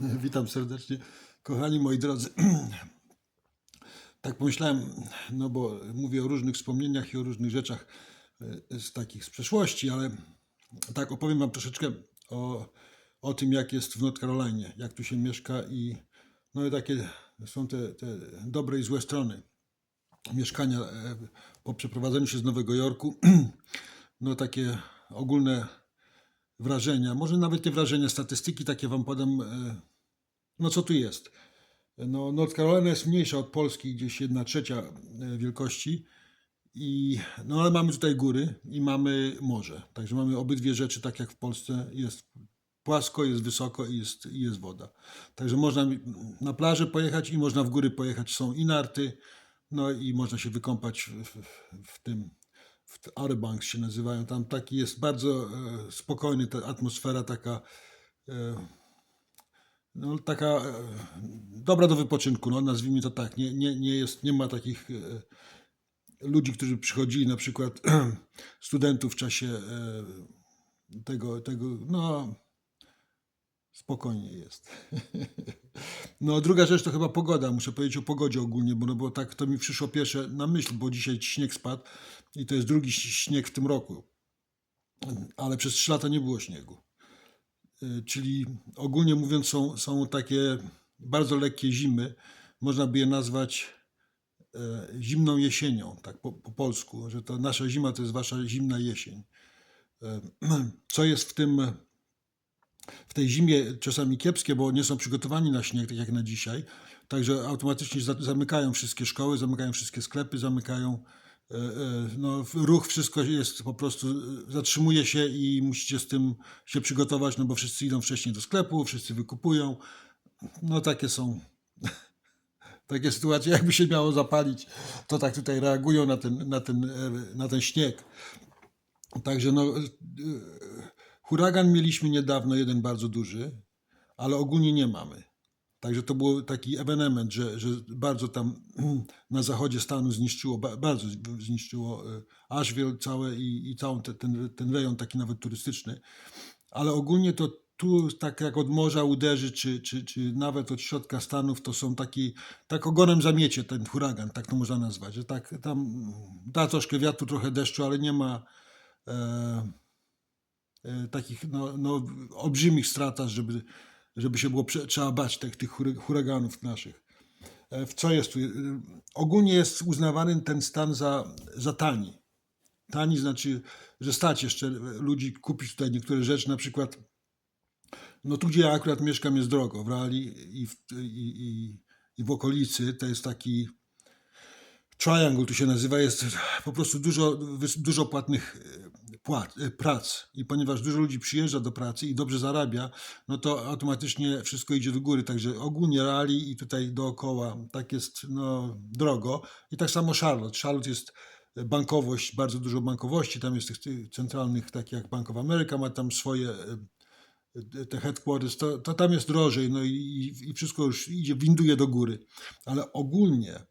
Witam serdecznie. Kochani moi drodzy, tak pomyślałem, no bo mówię o różnych wspomnieniach i o różnych rzeczach e, z takich z przeszłości, ale tak opowiem Wam troszeczkę o, o tym, jak jest w North Carolinie, jak tu się mieszka i no i takie są te, te dobre i złe strony mieszkania e, po przeprowadzeniu się z Nowego Jorku. No takie ogólne wrażenia, może nawet nie wrażenia, statystyki takie Wam podam, e, no co tu jest. No, North Carolina jest mniejsza od Polski, gdzieś jedna trzecia e, wielkości, i, no ale mamy tutaj góry i mamy morze. Także mamy obydwie rzeczy, tak jak w Polsce jest płasko, jest wysoko i jest, jest woda. Także można na plażę pojechać i można w góry pojechać. Są i narty, no i można się wykąpać w, w, w tym, w te Outer Banks się nazywają. Tam taki jest bardzo e, spokojny, ta atmosfera taka e, no, taka e, dobra do wypoczynku, no, nazwijmy to tak. Nie, nie, nie, jest, nie ma takich e, ludzi, którzy przychodzili, na przykład studentów w czasie e, tego, tego no spokojnie jest. No druga rzecz to chyba pogoda, muszę powiedzieć o pogodzie ogólnie, bo, no, bo tak to mi przyszło pierwsze na myśl, bo dzisiaj śnieg spadł i to jest drugi śnieg w tym roku. Ale przez trzy lata nie było śniegu. Y, czyli ogólnie mówiąc są, są takie bardzo lekkie zimy. Można by je nazwać e, zimną jesienią, tak po, po polsku, że to nasza zima to jest wasza zimna jesień. E, Co jest w tym, w tej zimie czasami kiepskie, bo nie są przygotowani na śnieg, tak jak na dzisiaj. Także automatycznie za- zamykają wszystkie szkoły, zamykają wszystkie sklepy, zamykają e, e, no, ruch, wszystko jest po prostu, e, zatrzymuje się i musicie z tym się przygotować, no bo wszyscy idą wcześniej do sklepu, wszyscy wykupują. No takie są takie sytuacje, jakby się miało zapalić, to tak tutaj reagują na ten, na ten, na ten śnieg. Także no, huragan mieliśmy niedawno, jeden bardzo duży, ale ogólnie nie mamy. Także to był taki ewenement, że, że bardzo tam na zachodzie stanu zniszczyło, ba- bardzo zniszczyło e, Asheville całe i, i cały te, ten, ten rejon taki nawet turystyczny. Ale ogólnie to tu tak jak od morza uderzy, czy, czy, czy nawet od środka Stanów, to są taki, tak ogonem zamiecie ten huragan, tak to można nazwać, że tak tam da troszkę wiatru, trochę deszczu, ale nie ma e, takich no, no, olbrzymich strat, aż żeby, żeby się było trzeba bać tych, tych huraganów naszych. E, w co jest tu? E, Ogólnie jest uznawany ten stan za, za tani. Tani znaczy, że stać jeszcze ludzi kupić tutaj niektóre rzeczy, na przykład no tu, gdzie ja akurat mieszkam, jest drogo. W Raleigh i w, i, i, i w okolicy to jest taki triangle, tu się nazywa, jest po prostu dużo, dużo płatnych płat, e, prac. I ponieważ dużo ludzi przyjeżdża do pracy i dobrze zarabia, no to automatycznie wszystko idzie do góry. Także ogólnie Raleigh i tutaj dookoła tak jest no, drogo. I tak samo Charlotte. Charlotte jest bankowość, bardzo dużo bankowości. Tam jest tych, centralnych, takich jak Bank of America, ma tam swoje e, te headquarters, to, to tam jest drożej, no i, i- wszystko już idzie, winduje do góry. Ale ogólnie,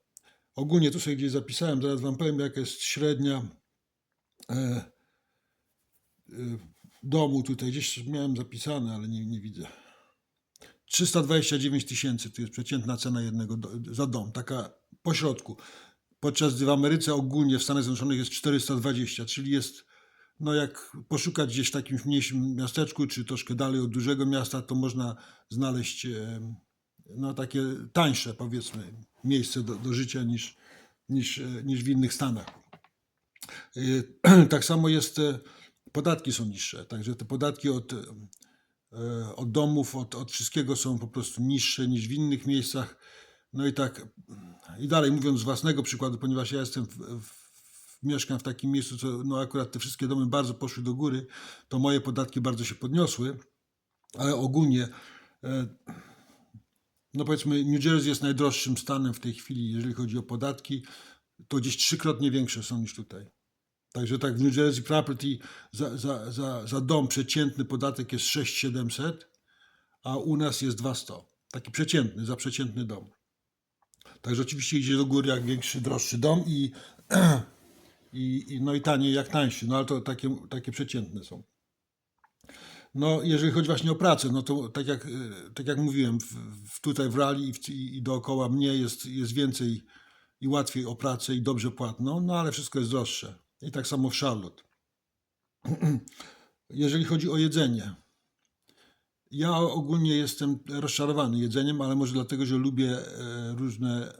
ogólnie tu sobie gdzieś zapisałem, zaraz wam powiem, jaka jest średnia e, domu tutaj, gdzieś miałem zapisane, ale nie, nie widzę. 329 tysięcy to jest przeciętna cena jednego do, za dom, taka pośrodku. Podczas gdy w Ameryce ogólnie w Stanach Zjednoczonych jest 420, czyli jest, no jak poszukać gdzieś w takim mniejszym miasteczku, czy troszkę dalej od dużego miasta, to można znaleźć e, no takie tańsze powiedzmy miejsce do, do życia niż, niż, e, niż w innych Stanach. E, Tak samo jest, podatki są niższe, także te podatki od, e, od domów, od, od wszystkiego są po prostu niższe niż w innych miejscach. No i tak, i dalej mówiąc z własnego przykładu, ponieważ ja jestem w, w, mieszkam w takim miejscu, co no akurat te wszystkie domy bardzo poszły do góry, to moje podatki bardzo się podniosły, ale ogólnie e, no powiedzmy, New Jersey jest najdroższym stanem w tej chwili, jeżeli chodzi o podatki, to gdzieś trzykrotnie większe są niż tutaj. Także tak w New Jersey property za, za, za, za dom przeciętny podatek jest 6700, a u nas jest 200. Taki przeciętny, za przeciętny dom. Także oczywiście idzie do góry jak większy, droższy dom i, i, i no i taniej jak tańszy, no ale to takie, takie przeciętne są. No, jeżeli chodzi właśnie o pracę, no to tak jak, tak jak mówiłem, w, w, tutaj w Rally i, i dookoła mnie jest, jest więcej i łatwiej o pracę i dobrze płatną, no ale wszystko jest droższe. I tak samo w Charlotte. Jeżeli chodzi o jedzenie, ja ogólnie jestem rozczarowany jedzeniem, ale może dlatego, że lubię e, różne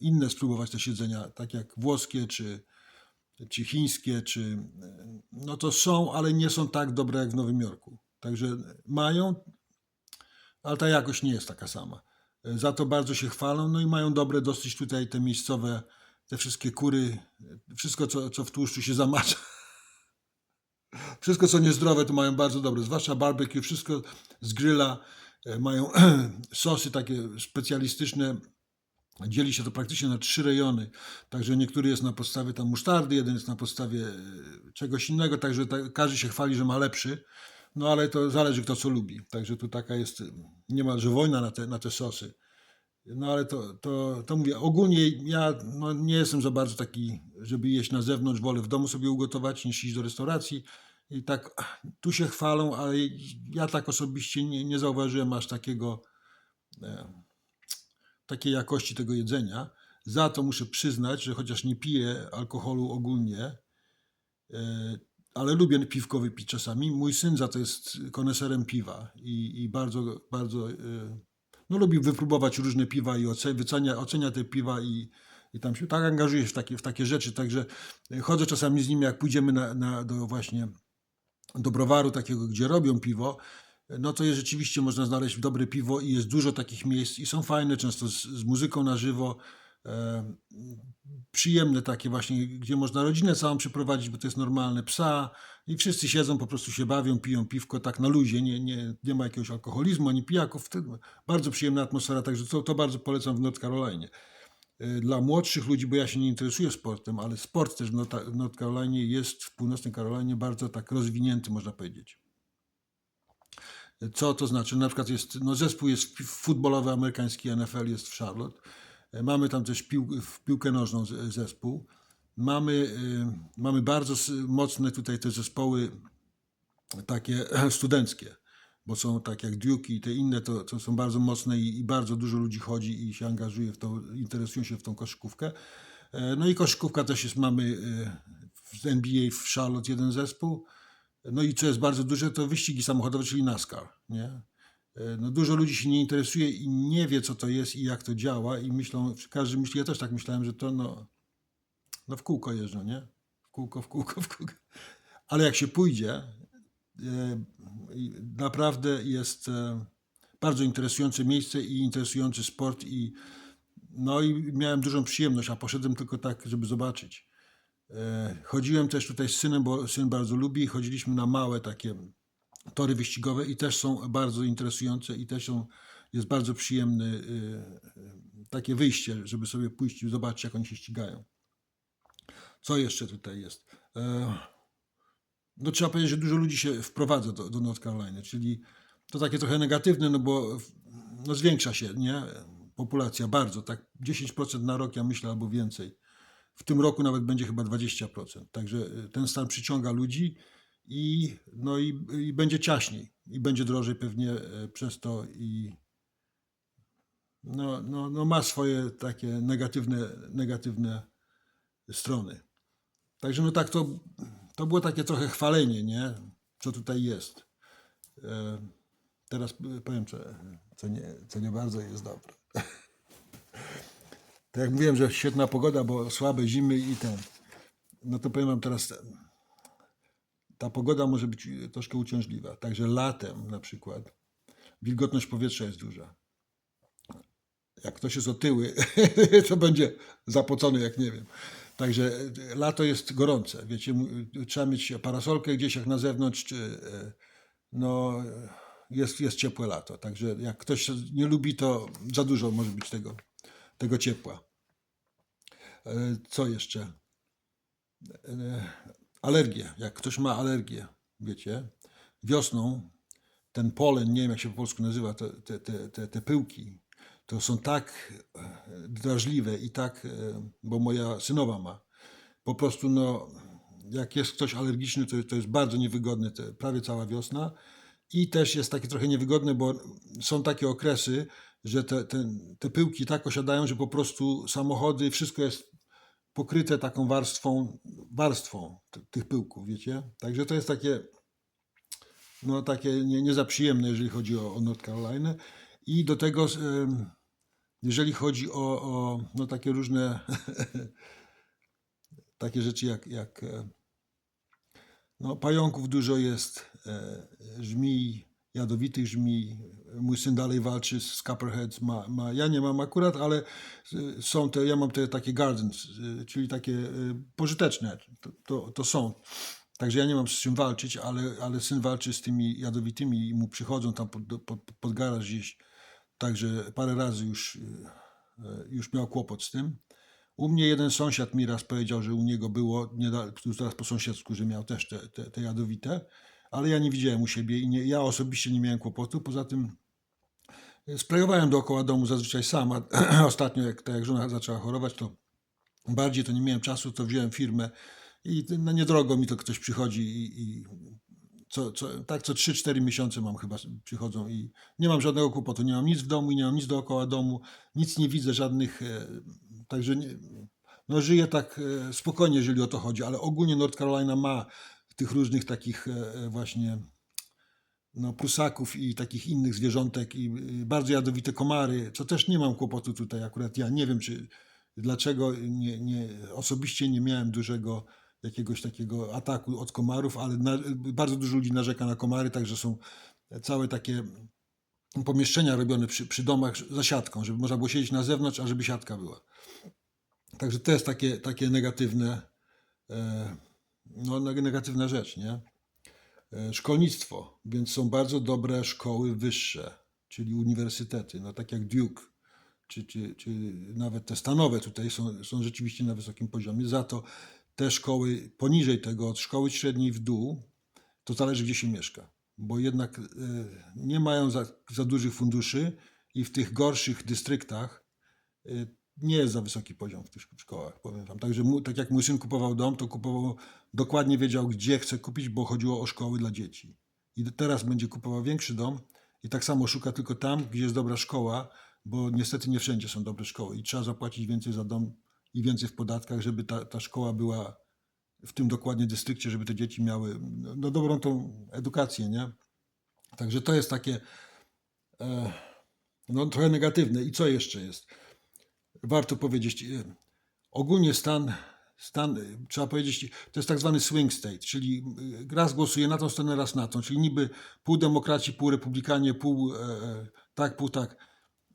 inne spróbować też jedzenia, tak jak włoskie, czy, czy chińskie, czy e, no to są, ale nie są tak dobre jak w Nowym Jorku. Także mają, ale ta jakość nie jest taka sama. E, Za to bardzo się chwalą, no i mają dobre dosyć tutaj te miejscowe, te wszystkie kury, wszystko co, co w tłuszczu się zamacza. Wszystko co niezdrowe to mają bardzo dobre, zwłaszcza barbecue, wszystko z grilla, e, mają sosy takie specjalistyczne, Dzieli się to praktycznie na trzy rejony, także niektóry jest na podstawie tam musztardy, jeden jest na podstawie e, czegoś innego, także ta, każdy się chwali, że ma lepszy, no ale to zależy kto co lubi. Także tu taka jest e, niemalże wojna na te, na te sosy. No ale to, to, to mówię, ogólnie ja no, nie jestem za bardzo taki, żeby jeść na zewnątrz, wolę w domu sobie ugotować niż iść do restauracji. I tak tu się chwalą, ale ja tak osobiście nie, nie zauważyłem aż takiego e, takiej jakości tego jedzenia. Za to muszę przyznać, że chociaż nie piję alkoholu ogólnie, e, ale lubię piwko wypić czasami. Mój syn za to jest koneserem piwa i, i bardzo, bardzo e, no, lubi wypróbować różne piwa i oce- wycenia, ocenia te piwa i, i tam się tak angażuje w takie, w takie rzeczy. Także chodzę czasami z nim, jak pójdziemy na, na, do właśnie do browaru takiego, gdzie robią piwo, no to jest rzeczywiście można znaleźć dobre piwo i jest dużo takich miejsc i są fajne, często z, z muzyką na żywo. Przyjemne takie właśnie, gdzie można rodzinę całą przyprowadzić, bo to jest normalne, psa i wszyscy siedzą, po prostu się bawią, piją piwko tak na luzie, nie, nie, nie ma jakiegoś alkoholizmu ani pijaków. Bardzo przyjemna atmosfera, także to, to bardzo polecam w North Carolinie. E, Dla młodszych ludzi, bo ja się nie interesuję sportem, ale sport też w North- Carolinie jest w północnej Carolinie bardzo tak rozwinięty, można powiedzieć. Co to znaczy? Na przykład jest, no zespół jest futbolowy amerykański NFL jest w Charlotte. Mamy tam też pił, w piłkę nożną zespół. Mamy, y, mamy bardzo mocne tutaj te zespoły takie studenckie, bo są tak jak Duke i te inne, to, to są bardzo mocne i, i bardzo dużo ludzi chodzi i się angażuje w to, interesują się w tą koszykówkę. E, No i koszykówka też jest, mamy y, w NBA w Charlotte jeden zespół, no i co jest bardzo duże, to wyścigi samochodowe, czyli NASCAR. Nie? E, No dużo ludzi się nie interesuje i nie wie, co to jest i jak to działa i myślą, każdy myśli, ja też tak myślałem, że to no, no w kółko jeżdżą, nie? W kółko, w kółko, w kółko. Ale jak się pójdzie, e, naprawdę jest e, bardzo interesujące miejsce i interesujący sport i no i miałem dużą przyjemność, a poszedłem tylko tak, żeby zobaczyć. Chodziłem też tutaj z synem, bo syn bardzo lubi. Chodziliśmy na małe takie tory wyścigowe i też są bardzo interesujące i też są, jest bardzo przyjemne takie wyjście, żeby sobie pójść i zobaczyć, jak oni się ścigają. Co jeszcze tutaj jest? E, No trzeba powiedzieć, że dużo ludzi się wprowadza do, do North Caroliny, czyli to takie trochę negatywne, no bo no zwiększa się, nie? Populacja bardzo, tak 10% na rok, ja myślę, albo więcej. W tym roku nawet będzie chyba 20%. Także y, ten stan przyciąga ludzi i, no i, i będzie ciaśniej. I będzie drożej pewnie e, przez to i no, no, no ma swoje takie negatywne, negatywne strony. Także no tak to, to było takie trochę chwalenie, nie? Co tutaj jest. E, Teraz powiem, co, nie, co nie bardzo jest dobre. Tak jak mówiłem, że świetna pogoda, bo słabe zimy i ten. No to powiem wam teraz. Ta pogoda może być troszkę uciążliwa. Także latem na przykład wilgotność powietrza jest duża. Jak ktoś jest otyły, to będzie zapocony, jak nie wiem. Także e, lato jest gorące. Wiecie, mu- trzeba mieć parasolkę gdzieś jak na zewnątrz, czy e, no, e, jest, jest ciepłe lato. Także jak ktoś nie lubi, to za dużo może być tego, tego ciepła. E, Co jeszcze? Alergie. Jak ktoś ma alergię, wiecie, wiosną ten polen, nie wiem jak się po polsku nazywa, te, te, te, te, te pyłki, to są tak e, drażliwe i tak, e, bo moja synowa ma, po prostu no, jak jest ktoś alergiczny, to, to jest bardzo niewygodne, te, prawie cała wiosna I też jest takie trochę niewygodne, bo są takie okresy, że te, te, te pyłki tak osiadają, że po prostu samochody, wszystko jest pokryte taką warstwą, warstwą tych pyłków, wiecie? Także to jest takie, no takie nie, nie za przyjemne, jeżeli chodzi o, o North Carolina. I do tego, jeżeli chodzi o, o no takie różne takie rzeczy jak, jak e, no, pająków dużo jest, e, żmij, jadowitych żmij. Mój syn dalej walczy z copperheads. Ma, ma, ja nie mam akurat, ale e, są te, ja mam te takie gardens, e, czyli takie e, pożyteczne. To, to, to są. Także ja nie mam z czym walczyć, ale, ale syn walczy z tymi jadowitymi i mu przychodzą tam pod, pod, pod garaż gdzieś. Także parę razy już, już miał kłopot z tym. U mnie jeden sąsiad mi raz powiedział, że u niego było, niedal- już teraz po sąsiedzku, że miał też te, te, te jadowite, ale ja nie widziałem u siebie i nie, ja osobiście nie miałem kłopotu. Poza tym e, sprayowałem dookoła domu zazwyczaj sam, a ostatnio jak, tak jak żona zaczęła chorować, to bardziej to nie miałem czasu, to wziąłem firmę i no niedrogo mi to ktoś przychodzi i, i co, co, tak co 3-4 miesiące mam chyba przychodzą i nie mam żadnego kłopotu, nie mam nic w domu i nie mam nic dookoła domu, nic nie widzę, żadnych, e, także nie, no żyję tak e, spokojnie, jeżeli o to chodzi, ale ogólnie North Carolina ma tych różnych takich e, e, właśnie no, prusaków i takich innych zwierzątek i y, bardzo jadowite komary, co też nie mam kłopotu tutaj akurat ja. Nie wiem, czy dlaczego nie, nie, osobiście nie miałem dużego jakiegoś takiego ataku od komarów, ale na, bardzo dużo ludzi narzeka na komary, także są całe takie pomieszczenia robione przy, przy domach za siatką, żeby można było siedzieć na zewnątrz, a żeby siatka była. Także to jest takie, takie negatywne, e, no, negatywna rzecz, nie? E, szkolnictwo, więc są bardzo dobre szkoły wyższe, czyli uniwersytety, no tak jak Duke, czy, czy, czy nawet te stanowe tutaj są, są rzeczywiście na wysokim poziomie. Za to te szkoły poniżej tego, od szkoły średniej w dół, to zależy gdzie się mieszka, bo jednak e, nie mają za, za dużych funduszy i w tych gorszych dystryktach e, nie jest za wysoki poziom w tych szkołach, powiem wam. Także mu, tak jak mój syn kupował dom, to kupował, dokładnie wiedział, gdzie chce kupić, bo chodziło o szkoły dla dzieci. I teraz będzie kupował większy dom i tak samo szuka tylko tam, gdzie jest dobra szkoła, bo niestety nie wszędzie są dobre szkoły i trzeba zapłacić więcej za dom i więcej w podatkach, żeby ta, ta szkoła była w tym dokładnie dystrykcie, żeby te dzieci miały no, no, dobrą tą edukację, nie? Także to jest takie e, no, trochę negatywne. I co jeszcze jest? Warto powiedzieć, e, ogólnie stan, stan, e, trzeba powiedzieć, to jest tak zwany swing state, czyli e, raz głosuje na tą stronę, raz na tą, czyli niby pół demokraci, pół republikanie, pół tak, pół tak,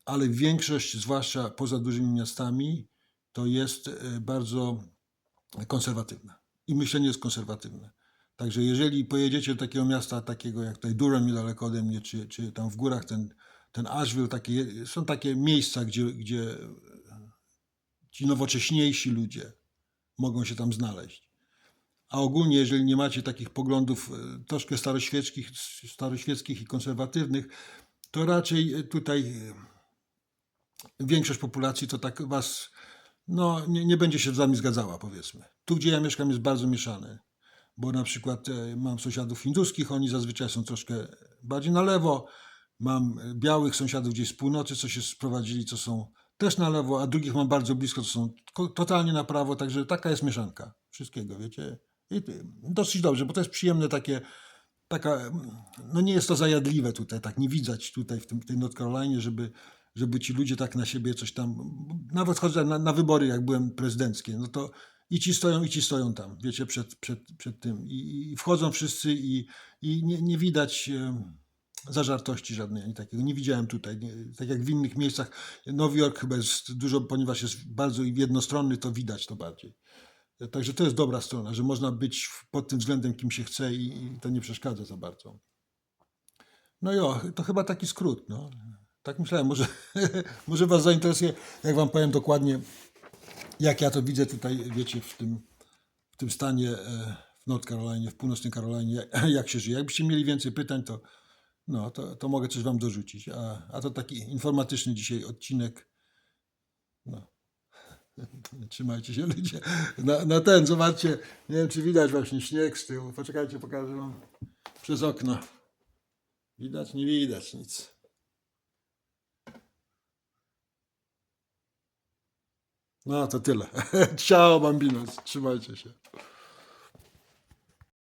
ale większość, zwłaszcza poza dużymi miastami, to jest bardzo konserwatywna i myślenie jest konserwatywne. Także jeżeli pojedziecie do takiego miasta, takiego jak tutaj Durham niedaleko ode mnie, czy, czy tam w górach ten, ten Asheville, takie, są takie miejsca, gdzie, gdzie ci nowocześniejsi ludzie mogą się tam znaleźć. A ogólnie, jeżeli nie macie takich poglądów e, troszkę staroświeckich, staroświeckich i konserwatywnych, to raczej e, tutaj e, większość populacji to tak was no, nie, nie będzie się z wami zgadzała, powiedzmy. Tu, gdzie ja mieszkam, jest bardzo mieszane, bo na przykład mam sąsiadów hinduskich, oni zazwyczaj są troszkę bardziej na lewo. Mam białych sąsiadów gdzieś z północy, co się sprowadzili, co są też na lewo, a drugich mam bardzo blisko, to są totalnie na prawo, także taka jest mieszanka wszystkiego, wiecie. I dosyć dobrze, bo to jest przyjemne takie, taka, no nie jest to zajadliwe tutaj, tak nie widać tutaj w, tym, w tej North Carolinie, żeby, żeby ci ludzie tak na siebie coś tam, nawet chodzę na, na wybory, jak byłem prezydenckie, no to i ci stoją, i ci stoją tam, wiecie, przed, przed, przed tym. I, i wchodzą wszyscy i, i nie, nie widać zażartości żadnej, ani takiego. Nie widziałem tutaj, nie, tak jak w innych miejscach. Nowy Jork chyba jest dużo, ponieważ jest bardzo jednostronny, to widać to bardziej. Także to jest dobra strona, że można być pod tym względem kim się chce i, i to nie przeszkadza za bardzo. No i o, to chyba taki skrót. No. Tak myślałem, może, może Was zainteresuje, jak Wam powiem dokładnie, jak ja to widzę tutaj, wiecie, w tym, w tym stanie e, w North Carolinie, w północnej Carolinie, jak się żyje. Jakbyście mieli więcej pytań, to, no, to, to mogę coś Wam dorzucić. A, a to taki informatyczny dzisiaj odcinek. No. Trzymajcie się ludzie. Na, na ten, zobaczcie, nie wiem czy widać właśnie śnieg z tyłu. Poczekajcie, pokażę Wam przez okno. Widać, nie widać nic. No to tyle. Ciao, bambinos. Trzymajcie się.